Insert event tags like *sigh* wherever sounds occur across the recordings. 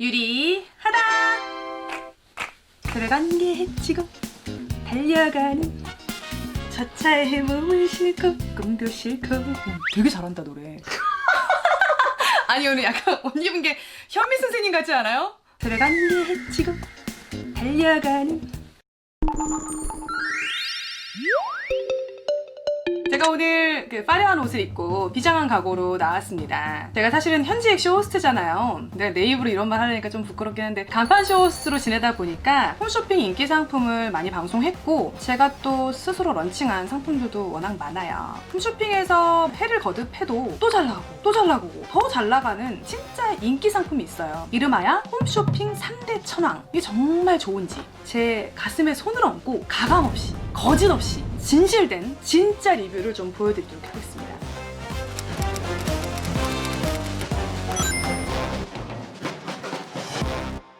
유리 하다. 들어간 게 해치고 달려가는 저 차에 몸을 싣고 꿈도 어, 되게 잘한다 노래. *laughs* 아니 오늘 약간 옷 입은 게 현미 선생님 같지 않아요? 들어간 게 해치고 달려가는 제가 오늘 그 화려한 옷을 입고 비장한 각오로 나왔습니다. 제가 사실은 현지액 쇼호스트잖아요. 내가 내 입으로 이런 말 하려니까 좀 부끄럽긴 한데 간판 쇼호스트로 지내다 보니까 홈쇼핑 인기 상품을 많이 방송했고 제가 또 스스로 런칭한 상품들도 워낙 많아요. 홈쇼핑에서 패를 거듭해도 또 잘 나가고 또 잘 나가고 더 잘 나가는 진짜 인기 상품이 있어요. 이름하여 홈쇼핑 3대 천왕. 이게 정말 좋은지 제 가슴에 손을 얹고 가감 없이 거짓 없이 진실된 진짜 리뷰를 좀 보여드리도록 하겠습니다.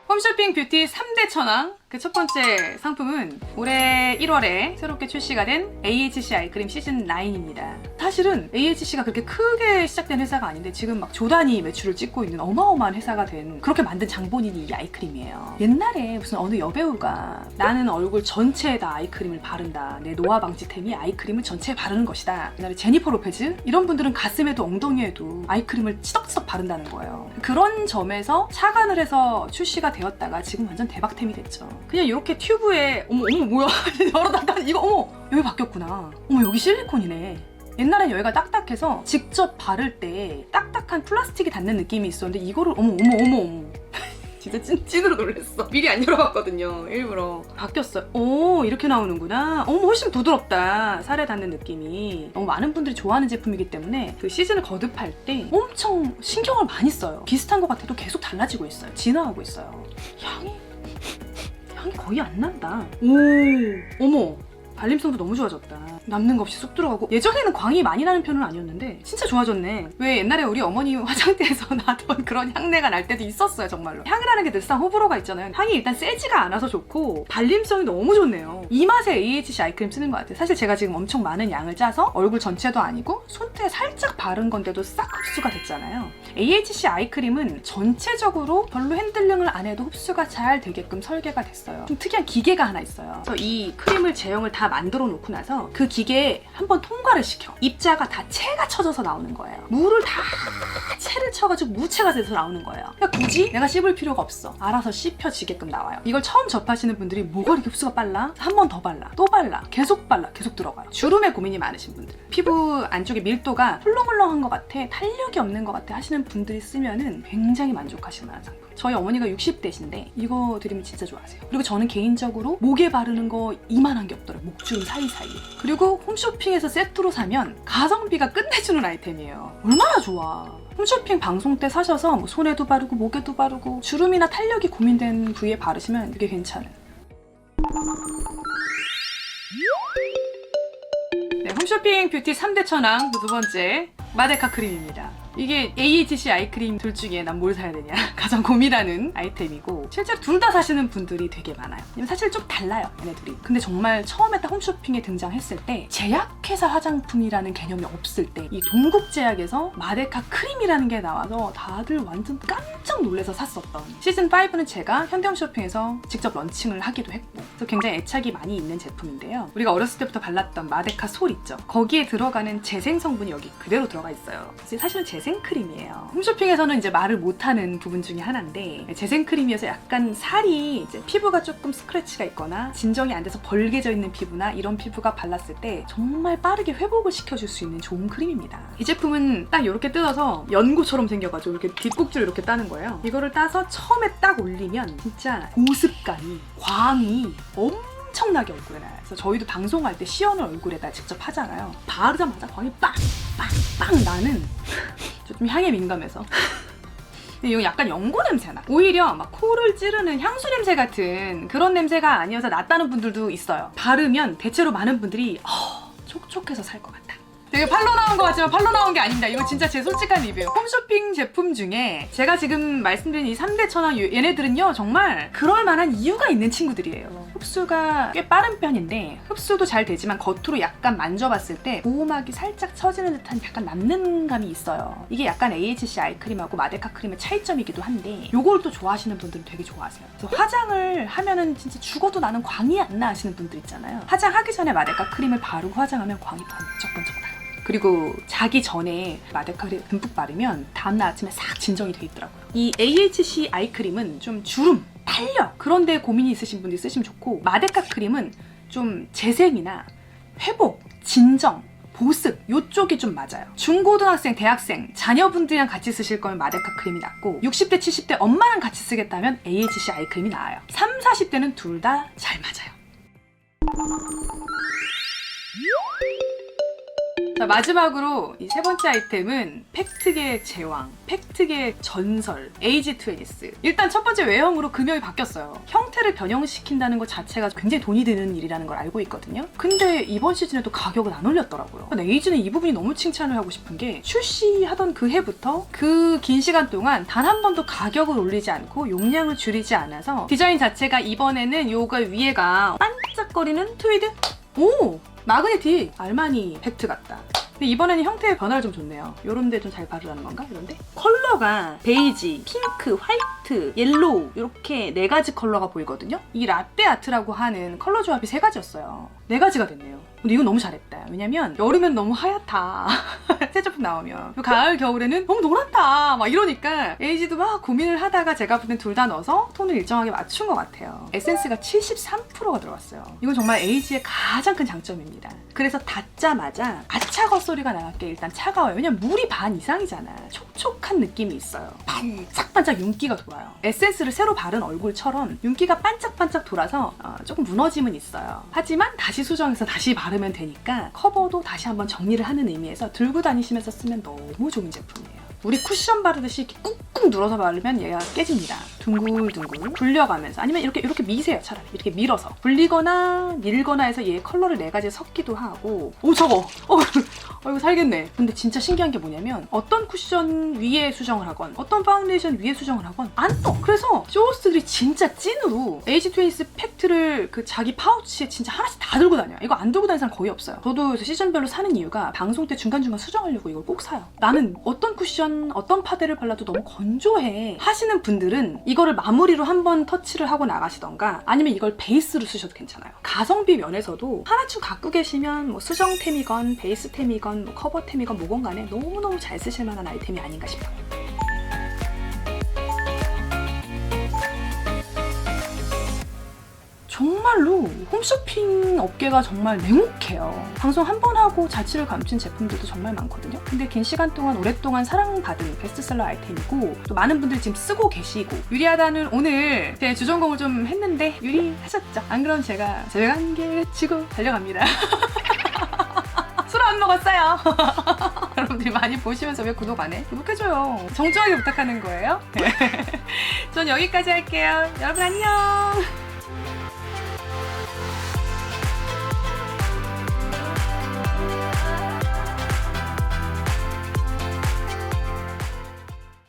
홈쇼핑 뷰티 3대 천왕 그 첫 번째 상품은 올해 1월에 새롭게 출시가 된 AHC 아이크림 시즌 9입니다. 사실은 AHC가 그렇게 크게 시작된 회사가 아닌데 지금 막 조단위 매출을 찍고 있는 어마어마한 회사가 된 그렇게 만든 장본인이 이 아이크림이에요. 옛날에 무슨 어느 여배우가 나는 얼굴 전체에다 아이크림을 바른다. 내 노화 방지템이 아이크림을 전체에 바르는 것이다. 옛날에 제니퍼 로페즈 이런 분들은 가슴에도 엉덩이에도 아이크림을 치덕치덕 바른다는 거예요. 그런 점에서 착안을 해서 출시가 되었다가 지금 완전 대박템이 됐죠. 그냥 이렇게 튜브에 어머 어머 뭐야? *laughs* 열어다가 이거 어머 여기 바뀌었구나. 어머 여기 실리콘이네. 옛날엔 여기가 딱딱해서 직접 바를 때 딱딱한 플라스틱이 닿는 느낌이 있었는데 이거를 어머 어머 어머 어머. *laughs* 진짜 찐, 찐으로 놀랬어. 미리 안 열어봤거든요 일부러. 바뀌었어요 오 이렇게 나오는구나. 어머 훨씬 부드럽다. 살에 닿는 느낌이. 너무 많은 분들이 좋아하는 제품이기 때문에 그 시즌을 거듭할 때 엄청 신경을 많이 써요. 비슷한 것 같아도 계속 달라지고 있어요. 진화하고 있어요. 향이 향이 거의 안 난다 오 어머 발림성도 너무 좋아졌다. 남는 거 없이 쏙 들어가고 예전에는 광이 많이 나는 편은 아니었는데 진짜 좋아졌네. 왜 옛날에 우리 어머니 *laughs* 화장대에서 나던 그런 향내가 날 때도 있었어요 정말로. 향이라는 게 늘상 호불호가 있잖아요. 향이 일단 세지가 않아서 좋고 발림성이 너무 좋네요. 이 맛에 AHC 아이크림 쓰는 것 같아요. 사실 제가 지금 엄청 많은 양을 짜서 얼굴 전체도 아니고 손등에 살짝 바른 건데도 싹 흡수가 됐잖아요. AHC 아이크림은 전체적으로 별로 핸들링을 안 해도 흡수가 잘 되게끔 설계가 됐어요. 좀 특이한 기계가 하나 있어요. 그래서 이 크림을 제형을 다 만들어 놓고 나서 그 기계에 한번 통과를 시켜. 입자가 다 체가 쳐져서 나오는 거예요. 물을 다 체를 쳐가지고 무체가 돼서 나오는 거예요. 그러니까 굳이 내가 씹을 필요가 없어. 알아서 씹혀지게끔 나와요. 이걸 처음 접하시는 분들이 뭐가 이렇게 흡수가 빨라? 한 번 더 발라. 또 발라. 계속 발라. 계속 들어가요. 주름에 고민이 많으신 분들. 피부 안쪽에 밀도가 훌렁훌렁한 것 같아. 탄력이 없는 것 같아 하시는 분들이 쓰면은 굉장히 만족하실 만한 상품. 저희 어머니가 60대신데 이거 드리면 진짜 좋아하세요. 그리고 저는 개인적으로 목에 바르는 거 이만한 게 없더라고요. 목주름 사이사이에. 그리고 홈쇼핑에서 세트로 사면 가성비가 끝내주는 아이템이에요. 얼마나 좋아. 홈쇼핑 방송 때 사셔서 뭐 손에도 바르고 목에도 바르고 주름이나 탄력이 고민된 부위에 바르시면 되게 괜찮은. 네, 홈쇼핑 뷰티 3대 천왕 두 번째 마데카 크림입니다. 이게 AHC 아이크림 둘 중에 난 뭘 사야 되냐 *laughs* 가장 고민하는 아이템이고 실제로 둘 다 사시는 분들이 되게 많아요. 사실 좀 달라요 얘네 둘이. 근데 정말 처음에 딱 홈쇼핑에 등장했을 때 제약회사 화장품이라는 개념이 없을 때 이 동국제약에서 마데카 크림이라는 게 나와서 다들 완전 깜짝 놀라서 샀었던 시즌 5는 제가 현대홈쇼핑에서 직접 런칭을 하기도 했고 그래서 굉장히 애착이 많이 있는 제품인데요. 우리가 어렸을 때부터 발랐던 마데카 솔 있죠. 거기에 들어가는 재생 성분이 여기 그대로 들어가 있어요. 사실은 재생 크림이에요. 홈쇼핑에서는 이제 말을 못하는 부분 중에 하나인데 재생 크림이어서 약간 살이 피부가 조금 스크래치가 있거나 진정이 안 돼서 벌게져 있는 피부나 이런 피부가 발랐을 때 정말 빠르게 회복을 시켜줄 수 있는 좋은 크림입니다. 이 제품은 딱 이렇게 뜯어서 연고처럼 생겨가지고 이렇게 뒷꼭지를 이렇게 따는 거예요. 이거를 따서 처음에 딱 올리면 진짜 보습감이 광이 엄청 나게 얼굴에 나요. 그래서 저희도 방송할 때 시연을 얼굴에다 직접 하잖아요. 바르자마자 광이 빵빵빵 나는 저 *laughs* 좀 향에 민감해서. 이거 약간 연고 냄새나. 오히려 막 코를 찌르는 향수 냄새 같은 그런 냄새가 아니어서 낫다는 분들도 있어요. 바르면 대체로 많은 분들이 어, 촉촉해서 살 것 같다. 되게 팔로 나온 것 같지만 팔로 나온 게 아닙니다. 이거 진짜 제 솔직한 리뷰. 홈쇼핑 제품 중에 제가 지금 말씀드린 이 3대 천왕 유- 얘네들은요 정말 그럴 만한 이유가 있는 친구들이에요. 흡수가 꽤 빠른 편인데 흡수도 잘 되지만 겉으로 약간 만져봤을 때 보호막이 살짝 처지는 듯한 약간 남는 감이 있어요. 이게 약간 AHC 아이크림하고 마데카 크림의 차이점이기도 한데 요걸 또 좋아하시는 분들은 되게 좋아하세요. 그래서 화장을 하면은 진짜 죽어도 나는 광이 안 나 하시는 분들 있잖아요. 화장하기 전에 마데카 크림을 바르고 화장하면 광이 번쩍번쩍 나요. 그리고 자기 전에 마데카 크림 듬뿍 바르면 다음날 아침에 싹 진정이 돼 있더라고요. 이 AHC 아이크림은 좀 주름, 탄력 그런 데 고민이 있으신 분들이 쓰시면 좋고 마데카 크림은 좀 재생이나 회복, 진정, 보습 요쪽이 좀 맞아요. 중고등학생, 대학생, 자녀분들이랑 같이 쓰실 거면 마데카 크림이 낫고 60대, 70대 엄마랑 같이 쓰겠다면 AHC 아이크림이 나아요. 3, 40대는 둘 다 잘 맞아요. 자, 마지막으로 이 세 번째 아이템은 팩트계 제왕, 팩트계 전설, 에이지 트웨니스. 일단 첫 번째 외형으로 금형이 바뀌었어요. 형태를 변형시킨다는 것 자체가 굉장히 돈이 드는 일이라는 걸 알고 있거든요. 근데 이번 시즌에도 가격을 안 올렸더라고요. 에이지는 이 부분이 너무 칭찬을 하고 싶은 게 출시하던 그 해부터 그 긴 시간 동안 단 한 번도 가격을 올리지 않고 용량을 줄이지 않아서 디자인 자체가 이번에는 요가 위에가 반짝거리는 트위드? 오! 마그네틱 알마니 팩트 같다. 근데 이번에는 형태의 변화를 좀 줬네요. 요런 데 좀 잘 바르라는 건가? 이런데? 컬러가 베이지, 핑크, 화이트, 옐로우 이렇게 네 가지 컬러가 보이거든요. 이 라떼 아트라고 하는 컬러 조합이 세 가지였어요. 네 가지가 됐네요. 근데 이건 너무 잘했다. 왜냐면 여름엔 너무 하얗다. *laughs* 새 제품 나오면. 가을, 겨울에는 너무 노랗다. 막 이러니까 에이지도 막 고민을 하다가 제가 볼 땐 둘 다 넣어서 톤을 일정하게 맞춘 것 같아요. 에센스가 73%가 들어갔어요. 이건 정말 에이지의 가장 큰 장점입니다. 그래서 닫자마자 아차 겉소리가 나게 일단 차가워요. 왜냐면 물이 반 이상이잖아. 촉촉 한 느낌이 있어요. 반짝반짝 윤기가 돌아요. 에센스를 새로 바른 얼굴처럼 윤기가 반짝반짝 돌아서 어, 조금 무너짐은 있어요. 하지만 다시 수정해서 다시 바르면 되니까 커버도 다시 한번 정리를 하는 의미에서 들고 다니시면서 쓰면 너무 좋은 제품이에요. 우리 쿠션 바르듯이 꾹꾹 눌러서 바르면 얘가 깨집니다. 둥글둥글 굴려가면서 아니면 이렇게 이렇게 미세요 차라리 이렇게 밀어서 굴리거나 밀거나 해서 얘 컬러를 네 가지 섞기도 하고 오 저거 어, 어 이거 살겠네. 근데 진짜 신기한 게 뭐냐면 어떤 쿠션 위에 수정을 하건 어떤 파운데이션 위에 수정을 하건 안 떠. 그래서 쇼호스들이 진짜 찐으로 에이지 트웨이스 팩트를 그 자기 파우치에 진짜 하나씩 다 들고 다녀요. 이거 안 들고 다니는 사람 거의 없어요. 저도 시즌별로 사는 이유가 방송 때 중간중간 수정하려고 이걸 꼭 사요. 나는 어떤 쿠션, 어떤 파데를 발라도 너무 건조해 하시는 분들은 이거를 마무리로 한 번 터치를 하고 나가시던가 아니면 이걸 베이스로 쓰셔도 괜찮아요. 가성비 면에서도 하나쯤 갖고 계시면 뭐 수정템이건 베이스템이건 뭐 커버템이건 뭐건 간에 너무너무 잘 쓰실 만한 아이템이 아닌가 싶어요. 정말로 홈쇼핑 업계가 정말 냉혹해요. 방송 한 번 하고 자취를 감춘 제품들도 정말 많거든요. 근데 긴 시간 동안 오랫동안 사랑받은 베스트셀러 아이템이고 또 많은 분들이 지금 쓰고 계시고 유리하다는 오늘 제 주전공을 좀 했는데 유리하셨죠? 안 그럼 제가 한개 치고 달려갑니다. *laughs* 먹었어요. *laughs* 여러분들이 많이 보시면서 왜 구독 안 해? 구독해줘요. 정중하게 부탁하는 거예요. *laughs* 전 여기까지 할게요. 여러분 안녕.